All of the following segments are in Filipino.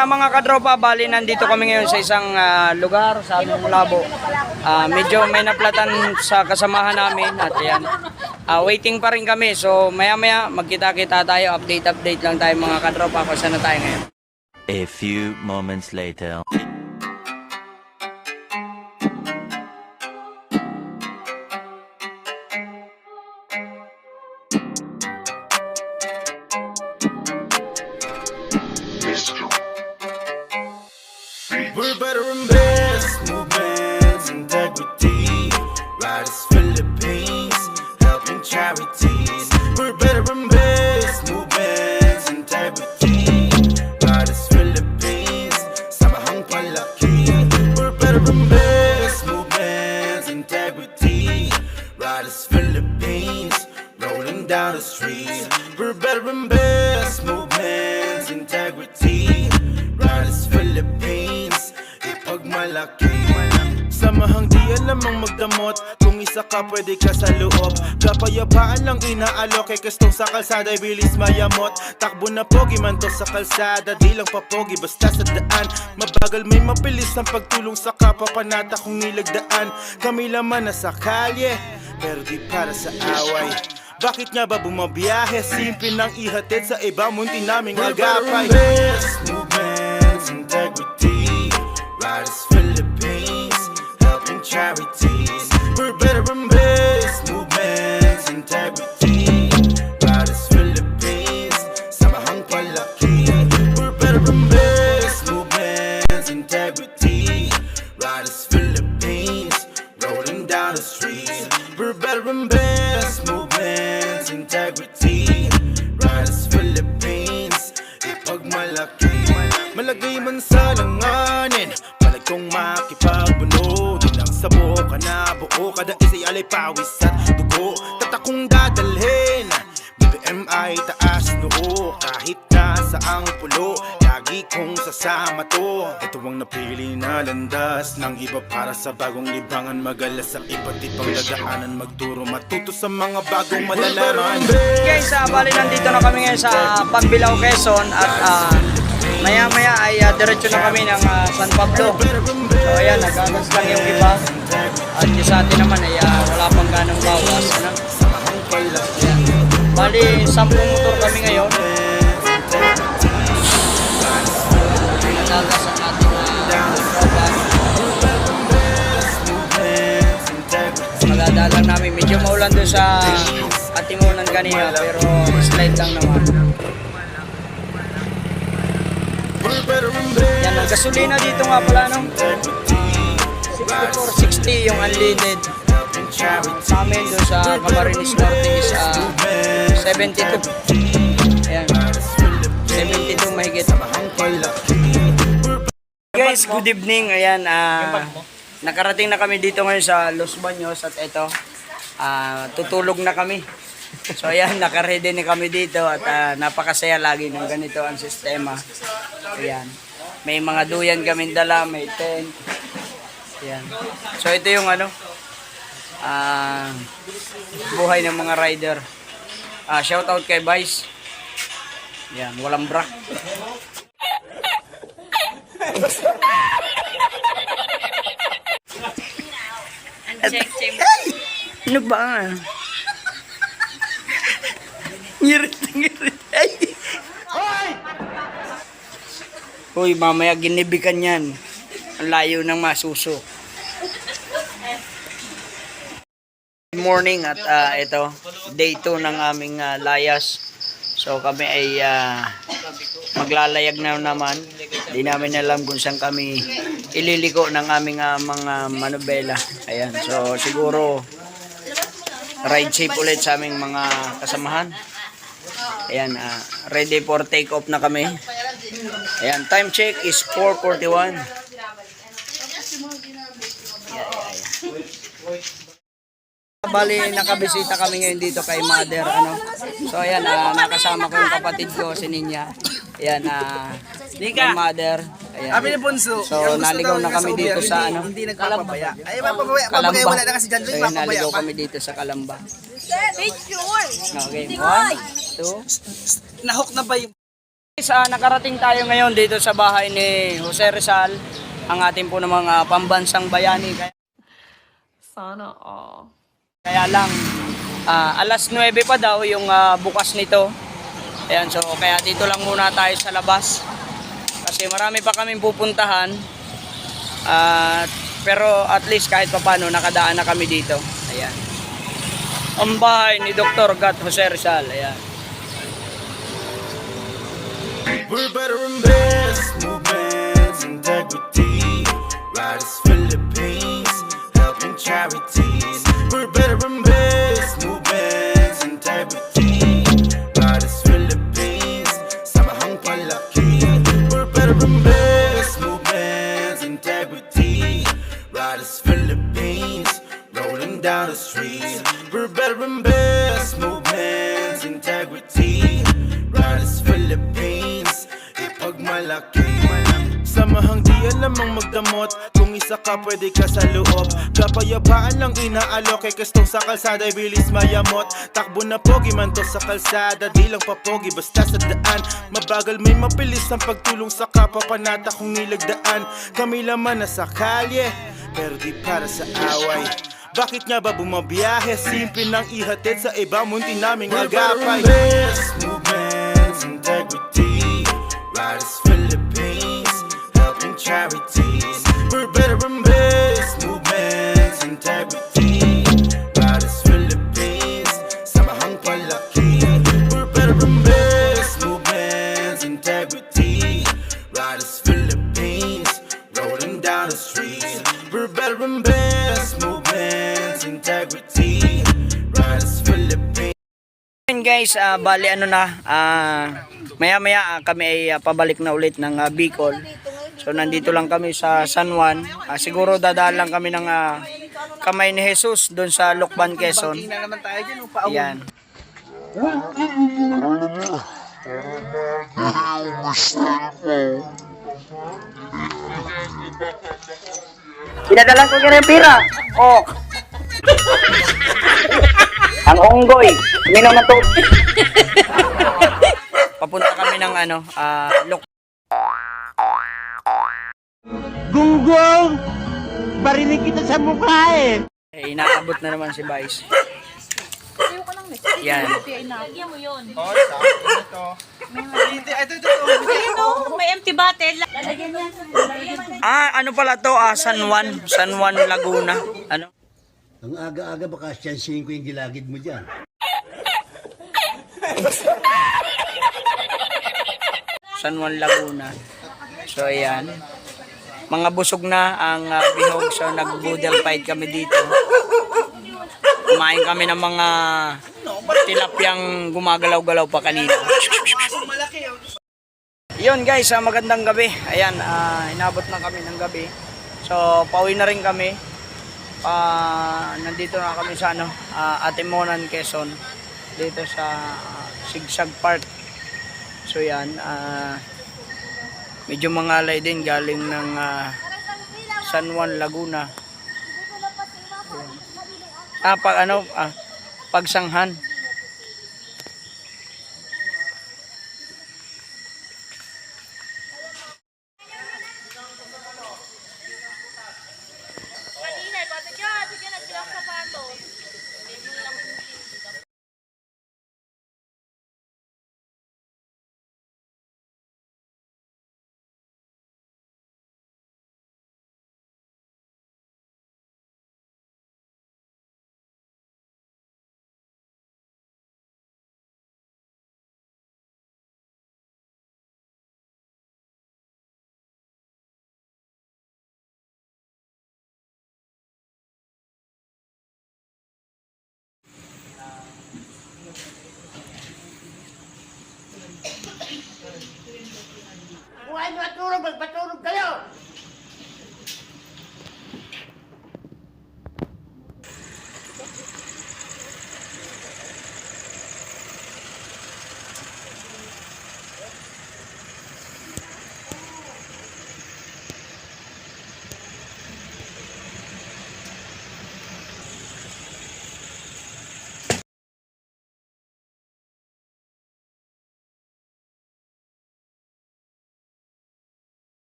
ah, mga kadropa, bali nandito kami ngayon sa isang ah, lugar sa aming labo. Ah, medyo may naplatan sa kasamahan namin at yan. Ah, waiting pa rin kami. So maya maya magkita-kita tayo. Update-update lang tayo mga kadropa kung saan na tayo ngayon. A few moments later. Riders Philippines, helping charities. We're better and best movements, integrity. Riders Philippines, samahang palaki. We're better and best movements, integrity. Riders Philippines, rolling down the streets. We're better and best movements, integrity. Riders Philippines, ipagmalaki. Samahang di alamang magdamot. Kung isa ka pwede ka sa loob. Kapayapaan lang inaalok Kay kastong sa kalsada bilis mayamot. Takbo na pogi man to sa kalsada Di lang papogi basta sa daan. Mabagal may mabilis ang pagtulong sa kapwa Panata kong nilagdaan. Kami laman na sa kalye Pero di para sa away. Bakit nga ba bumabiyahe? Simple nang ihatid sa iba Munti naming agapay. Movements, integrity Riders charities. We're better and best movements, integrity. Riders Philippines Samahang palaki We're better and best buo Kada isa'y alay pawis at dugo. Tatakong dadalhin. BBMI taas noo Kahit nasa ang pulo Lagi kong sasama to. Ito ang napili na landas Ng iba para sa bagong libangan. Magalas sa iba't ibang dadaanan. Magturo matuto sa mga bagong malalaman. Guys, ah, bali nandito na kami ngayon sa Pagbilao, Quezon at ah, maya maya ay ah, diretso na kami ng ah, San Pablo. So ayan, nagagas lang yung iba. At yung sa atin naman ay ah, wala pang ganong bawas. Ano? Ayan. Bali, 10 motor kami ngayon. Nagagas ang ating. Magdadalang namin. Medyo maulan doon sa Katimunan kanina pero slide lang naman. Yan, ang gasolina dito nga pala, no? 6460 yung unleaded. Sa amin doon sa Camarines Norte is ah, 72. Ayan. 72 mahigit. Guys, good evening. Ayan, ah, nakarating na kami dito ngayon sa Los Baños at ito, ah, tutulog na kami. So ayan, nakaredy na kami dito at ah, napakasaya lagi ng ganito ang sistema. Ayan. May mga duyan kami dala, may tent. Ayan. So ito yung ano, ah, buhay ng mga rider. Ah, shout out kay Vice. Ayan, walang bra. Ano ba? Ngirit na ngirit. Ay. Uy, mamaya ginibikan yan. Ang layo ng masuso. Good morning at ah, ito, day 2 ng aming ah, layas. So kami ay ah, maglalayag na naman. Di namin alam kung saan kami ililiko ng aming ah, mga manobela. Ayan, so siguro ride safe ulit sa aming mga kasamahan. Ayan, ah, ready for take off na kami. Ayan, time check is 4.41. Bali, nakabisita kami ngayon dito kay Mother, ano. So, ayan, ah, nakasama ko yung kapatid ko, si Ninya. Ayan, ah, kay Mother. Ayan. Kami ni Bunso. So, naligaw na kami dito sa, ano, Hindi nagpapabaya. Ay, mapapabaya. Kalamba. Wala na kasi dyan. So, Doon, ayan, mapapabaya naligaw kami dito sa Kalamba. Picture! Okay, one, two, Nahook na ba yung... Ah, nakarating tayo ngayon dito sa bahay ni Jose Rizal, ang ating po ng mga pambansang bayani. Kaya, Sana all. kaya lang, ah, alas 9 pa daw yung ah, bukas nito. Ayan, so kaya dito lang muna tayo sa labas. Kasi marami pa kaming pupuntahan. At pero at least kahit papano nakadaan na kami dito. Ayan. Ang bahay ni Dr. Gat Jose Rizal. Ayan. We're better and. Movements, integrity. Riders, Philippines. Helping charities. We're better and best. Movements, integrity. Riders, Philippines. Samahang palaki. We're better and. Movements, integrity. Riders, Philippines. Rolling down the streets. We're better and. Movements, integrity. Riders, Philippines. Ipagmalaki. Samahang di alam ang magdamot Kung isa ka pwede ka sa loob. Kapayapaan lang inaalok Kay kastong sa kalsada ay bilis mayamot. Takbo na pogi man to sa kalsada Di lang papogi basta sa daan. Mabagal may mabilis ang pagtulong sa kapwa Panata kong nilagdaan. Kami laman na sa kalye Pero di para sa away. Bakit nga ba bumabiyahe? Simple nang ihatid sa iba Munti naming agapay. Movements, integrity Philippines Helping charities. We're better and best Movements, integrity. Riders, Philippines Samahang palaki We're better and best Movements, integrity. Riders, Philippines Rolling down the streets. We're better and best Movements, integrity. Riders, Philippines guys, ah, bali ano na, ah, maya-maya ah, kami ay ah, pabalik na ulit ng ah, Bicol. So nandito lang kami sa San Juan. Ah, siguro dadaan lang kami ng ah, kamay ni Jesus doon sa Lukban, Quezon. Tingnan naman tayo dyan. oh. Pinadalan ko yung pira. Oh. Ang unggoy. Minom na to. Papunta kami ng ano, ah, Luk. Gunggong! Barinig kita sa mukha eh! Eh, inaabot na naman si Vice. Yan. Lagyan mo yun. Oh, sa ito. Ito, ito, ito. Ayun o, may empty bottle. Lalagyan niya. Ah, ano pala to? Ah, San Juan. San Juan, Laguna. Ano? Ang aga-aga baka siyansihin ko yung gilagid mo dyan. San Juan, Laguna. So, ayan. Mga busog na ang ah, bihog. So, nag-boodle fight kami dito. Kumain kami ng mga tilapyang gumagalaw-galaw pa kanina. Yun guys, ah, magandang gabi. Ayan, ah, inabot na kami ng gabi. So, pauwi na rin kami. Ah, nandito na kami sa ano, ah, Atimonan, Quezon. Dito sa ah, Sigsag Park. So yan, ah, medyo mangalay din galing ng ah, San Juan, Laguna. Ah, pag ano, ah, pagsanghan.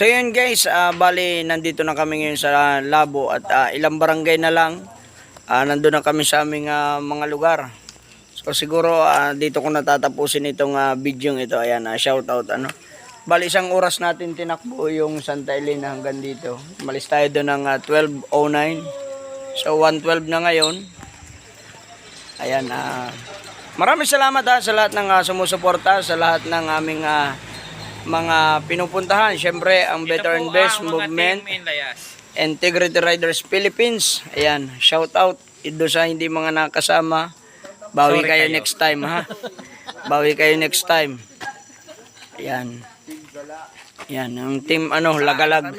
So yun guys, ah, bali nandito na kami ngayon sa Labo at ah, ilang barangay na lang. Ah, nandun na kami sa aming ah, mga lugar. So siguro ah, dito ko natatapusin itong ah, video ito. Ayan, ah, shout out ano. Bali isang oras natin tinakbo yung Santa Elena hanggang dito. Malis tayo doon ng ah, 12.09. So 1.12 na ngayon. Ayan, ah, maraming salamat ha, sa lahat ng ah, sumusuporta, sa lahat ng aming ah, mga pinupuntahan. Siyempre, ang Better and Best Movement. Integrity Riders Philippines. Ayan, shout out. Ito sa hindi mga nakasama. Bawi kayo, next time ha. Bawi kayo next time. Ayan. Ayan, ang team ano, lagalag.